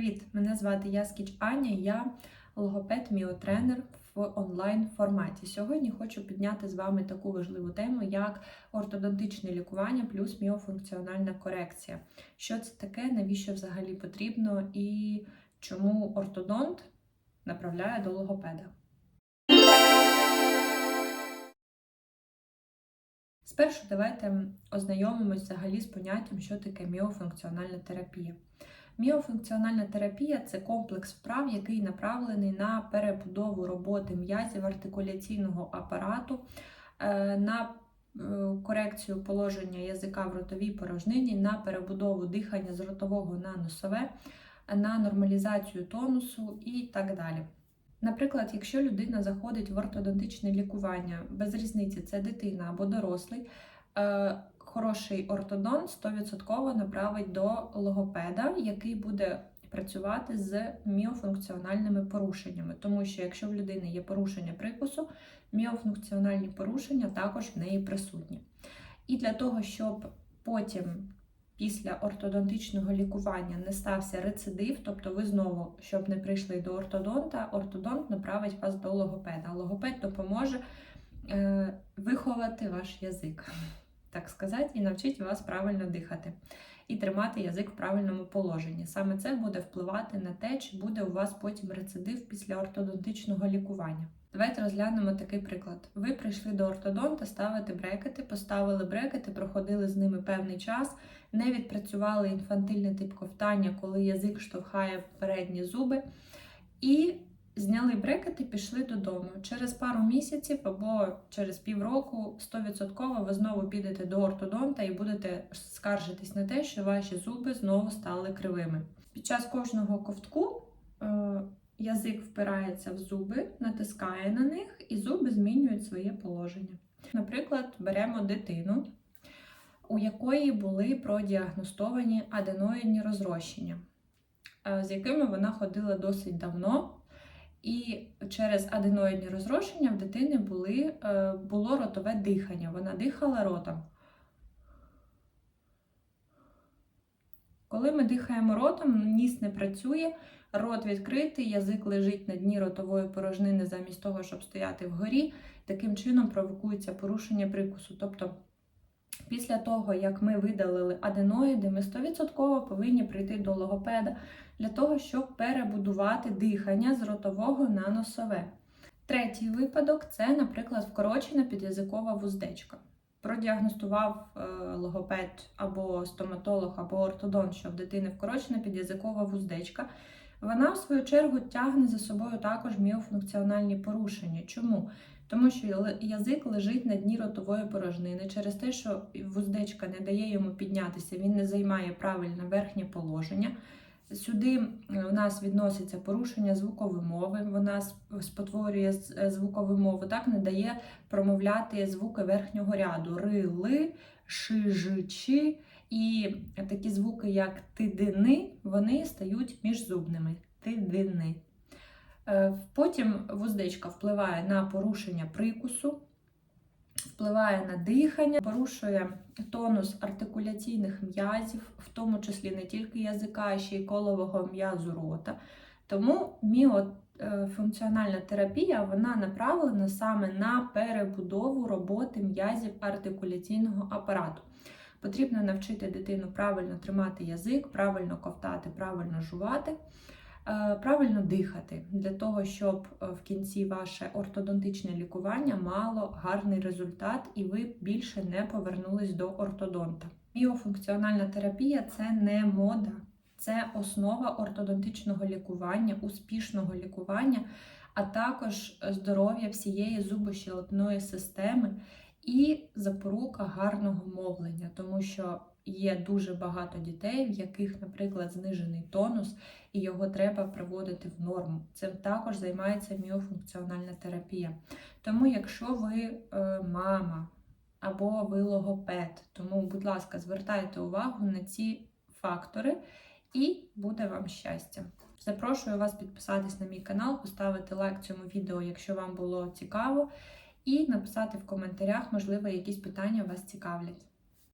Привіт! Мене звати Яскіч Аня, я логопед міотренер в онлайн форматі. Сьогодні хочу підняти з вами таку важливу тему, як ортодонтичне лікування плюс міофункціональна корекція. Що це таке, навіщо взагалі потрібно і чому ортодонт направляє до логопеда. Спершу давайте ознайомимось взагалі з поняттям, що таке міофункціональна терапія. Міофункціональна терапія це комплекс вправ, який направлений на перебудову роботи м'язів артикуляційного апарату, е, на е, корекцію положення язика в ротовій порожнині, на перебудову дихання з ротового на носове, на нормалізацію тонусу і так далі. Наприклад, якщо людина заходить в ортодонтичне лікування, без різниці це дитина або дорослий, е, хороший ортодонт 100% направить до логопеда, який буде працювати з міофункціональними порушеннями. Тому що якщо в людини є порушення прикусу, міофункціональні порушення також в неї присутні. І для того, щоб потім після ортодонтичного лікування не стався рецидив, тобто ви знову, щоб не прийшли до ортодонта, ортодонт направить вас до логопеда. Логопед допоможе е, виховати ваш язик, так сказати, і навчить вас правильно дихати. І тримати язик в правильному положенні. Саме це буде впливати на те, чи буде у вас потім рецидив після ортодонтичного лікування. Давайте розглянемо такий приклад. Ви прийшли до ортодонта ставити брекети, поставили брекети, проходили з ними певний час, не відпрацювали інфантильний тип ковтання, коли язик штовхає передні зуби. І зняли брекети, пішли додому. Через пару місяців або через півроку 100% ви знову підете до ортодонта і будете скаржитись на те, що ваші зуби знову стали кривими. Під час кожного ковтку. Е, язик впирається в зуби, натискає на них, і зуби змінюють своє положення. Наприклад, беремо дитину, у якої були продіагностовані аденоїдні розрощення, е, з якими вона ходила досить давно. І через аденоїдні розрощення в дитини були, е, було ротове дихання. Вона дихала ротом. Коли ми дихаємо ротом, ніс не працює, рот відкритий, язик лежить на дні ротової порожнини замість того, щоб стояти вгорі. Таким чином провокується порушення прикусу. Тобто, після того, як ми видалили аденоїди, ми 100% повинні прийти до логопеда для того, щоб перебудувати дихання з ротового на носове. Третій випадок це, наприклад, вкорочена підязикова вуздечка продіагностував е, логопед або стоматолог, або ортодонт, що в дитини вкорочена підязикова вуздечка, вона, в свою чергу, тягне за собою також міофункціональні порушення. Чому? Тому що язик лежить на дні ротової порожнини через те, що вуздечка не дає йому піднятися, він не займає правильне верхнє положення. Сюди у нас відноситься порушення звукової мови, вона спотворює е, звукову мову, так не дає промовляти звуки верхнього ряду ри, ли, ши, жи, чи. І такі звуки, як тидини, вони стають міжзубними. Тидини. Е, потім вуздечка впливає на порушення прикусу впливає на дихання, порушує тонус артикуляційних м'язів, в тому числі не тільки язика, а ще й колового м'язу рота. Тому міофункціональна терапія вона направлена саме на перебудову роботи м'язів артикуляційного апарату. Потрібно навчити дитину правильно тримати язик, правильно ковтати, правильно жувати. Е, правильно дихати для того, щоб е, в кінці ваше ортодонтичне лікування мало гарний результат, і ви більше не повернулись до ортодонта. Біофункціональна терапія це не мода, це основа ортодонтичного лікування, успішного лікування, а також здоров'я всієї зубощелепної системи і запорука гарного мовлення, тому що є дуже багато дітей, в яких, наприклад, знижений тонус, і його треба приводити в норму. Цим також займається міофункціональна терапія. Тому, якщо ви е, мама або ви логопед, тому, будь ласка, звертайте увагу на ці фактори, і буде вам щастя. Запрошую вас підписатись на мій канал, поставити лайк цьому відео, якщо вам було цікаво, і написати в коментарях, можливо, якісь питання вас цікавлять.